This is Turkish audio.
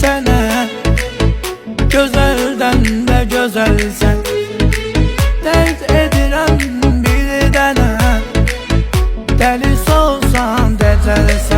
sene Gözelden de gözelsen Dert edilen bir dene. Deli olsan detelsen